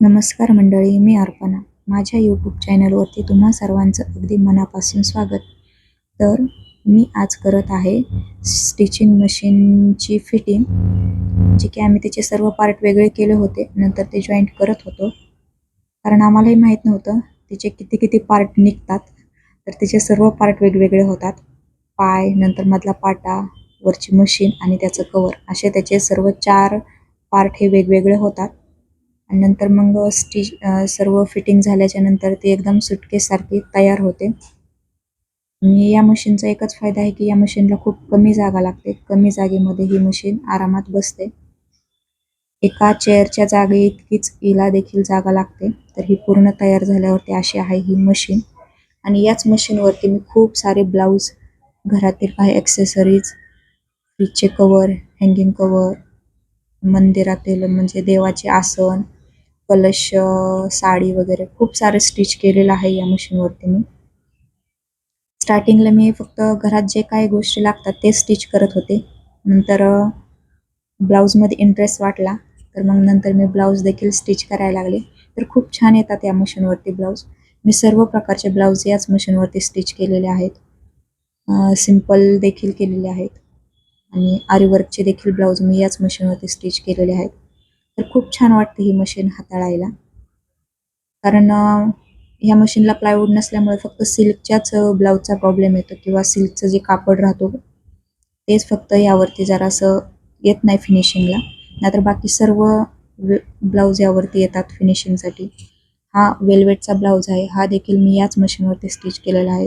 नमस्कार मंडळी मी अर्पणा. माझ्या यूट्यूब चॅनलवरती तुम्हा सर्वांचं अगदी मनापासून स्वागत. तर मी आज करत आहे स्टिचिंग मशीनची फिटिंग जे की आम्ही त्याचे सर्व पार्ट वेगळे केले होते नंतर ते जॉईंट करत होतो. कारण आम्हालाही माहीत नव्हतं त्याचे किती किती पार्ट निघतात. तर त्याचे सर्व पार्ट वेगवेगळे होतात. पाय नंतर मधला पाटा वरची मशीन आणि त्याचं कवर असे त्याचे सर्व चार पार्ट हे वेगवेगळे होतात. आणि नंतर मग स्टिच सर्व फिटिंग झाल्याच्यानंतर ते एकदम सुटकेसारखी तयार होते. आणि या मशीनचा एकच फायदा आहे की या मशीनला खूप कमी जागा लागते. कमी जागेमध्ये ही मशीन आरामात बसते. एका चेअरच्या जागे इतकीच हिला देखील जागा लागते. तर ही पूर्ण तयार झाल्यावरती अशी आहे ही मशीन. आणि याच मशीनवरती मी खूप सारे ब्लाऊज घरातील काही ॲक्सेसरीज फ्रीजचे कवर हँगिंग कवर मंदिरातील म्हणजे देवाचे आसन कलश साडी वगैरे खूप सारे स्टिच केलेलं आहे या मशीनवरती मी. स्टार्टिंगला मी फक्त घरात जे काही गोष्टी लागतात ते स्टिच करत होते. नंतर ब्लाऊजमध्ये इंटरेस्ट वाटला तर मग नंतर मी ब्लाऊज देखील स्टिच करायला लागले. तर खूप छान येतात या मशीनवरती ब्लाऊज मी सर्व प्रकारचे ब्लाऊज याच मशीनवरती स्टिच केलेले आहेत. सिंपल देखील केलेले आहेत. आणि आरीवर्कचे देखील ब्लाऊज मी याच मशीनवरती स्टिच केलेले आहेत. तर खूप छान वाटते ही मशीन हाताळायला. कारण ह्या मशीनला प्लायवूड नसल्यामुळे फक्त सिल्कच्याच ब्लाऊजचा प्रॉब्लेम येतो किंवा सिल्कचं जे कापड राहतो तेच फक्त यावरती जरासं येत नाही फिनिशिंगला नाहीतर बाकी सर्व ब्लाऊज यावरती येतात फिनिशिंगसाठी हा वेलवेटचा ब्लाऊज आहे. हा देखील मी याच मशीनवरती स्टिच केलेला आहे.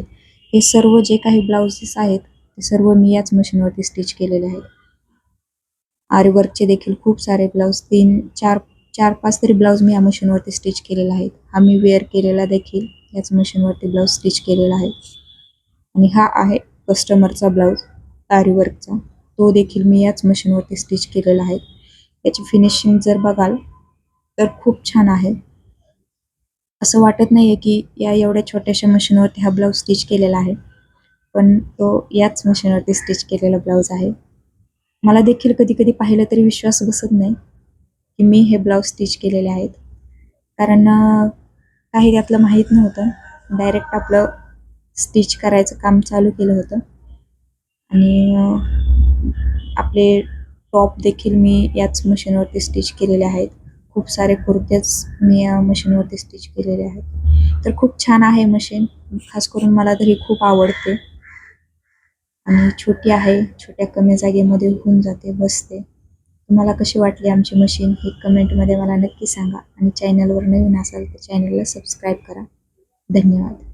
हे सर्व जे काही ब्लाऊजेस आहेत ते सर्व मी याच मशीनवरती स्टिच केलेले आहेत. आरीवर्कचे देखील खूप सारे ब्लाऊज तीन चार चार पाच तरी ब्लाऊज मी या मशीनवरती स्टिच केलेला आहे हा मी वेअर केलेला देखील याच मशीनवरती ब्लाऊज स्टिच केलेला आहे. आणि हा आहे कस्टमरचा ब्लाऊज आरीवर्कचा तो देखील मी याच मशीनवरती स्टिच केलेला आहे. याची फिनिशिंग जर बघाल तर खूप छान आहे. असं वाटत नाही आहे की या एवढ्या छोट्याशा मशीनवरती हा ब्लाऊज स्टिच केलेला आहे. पण तो याच मशीनवरती स्टिच केलेला ब्लाऊज आहे. मला देखील कधी कधी पाहिलं तरी विश्वास बसत नाही की मी हे ब्लाऊज स्टिच केलेले आहेत. कारण काही त्यातलं माहीत नव्हतं. डायरेक्ट आपलं स्टिच करायचं काम चालू केलं होतं. आणि आपले टॉप देखील मी याच मशीनवरती स्टिच केलेले आहेत. खूप सारे कुर्त्याच मी या मशीनवरती स्टिच केलेले आहेत. तर खूप छान आहे मशीन. खास करून मला तरी खूप आवडते. आणि छोटी आहे छोट्या कमी जागेमध्ये होऊन जाते बसते. तुम्हाला कशी वाटली आमची मशीन हे कमेंटमध्ये मला नक्की सांगा. आणि चॅनलवर नवीन असाल तर चॅनलला सबस्क्राईब करा. धन्यवाद.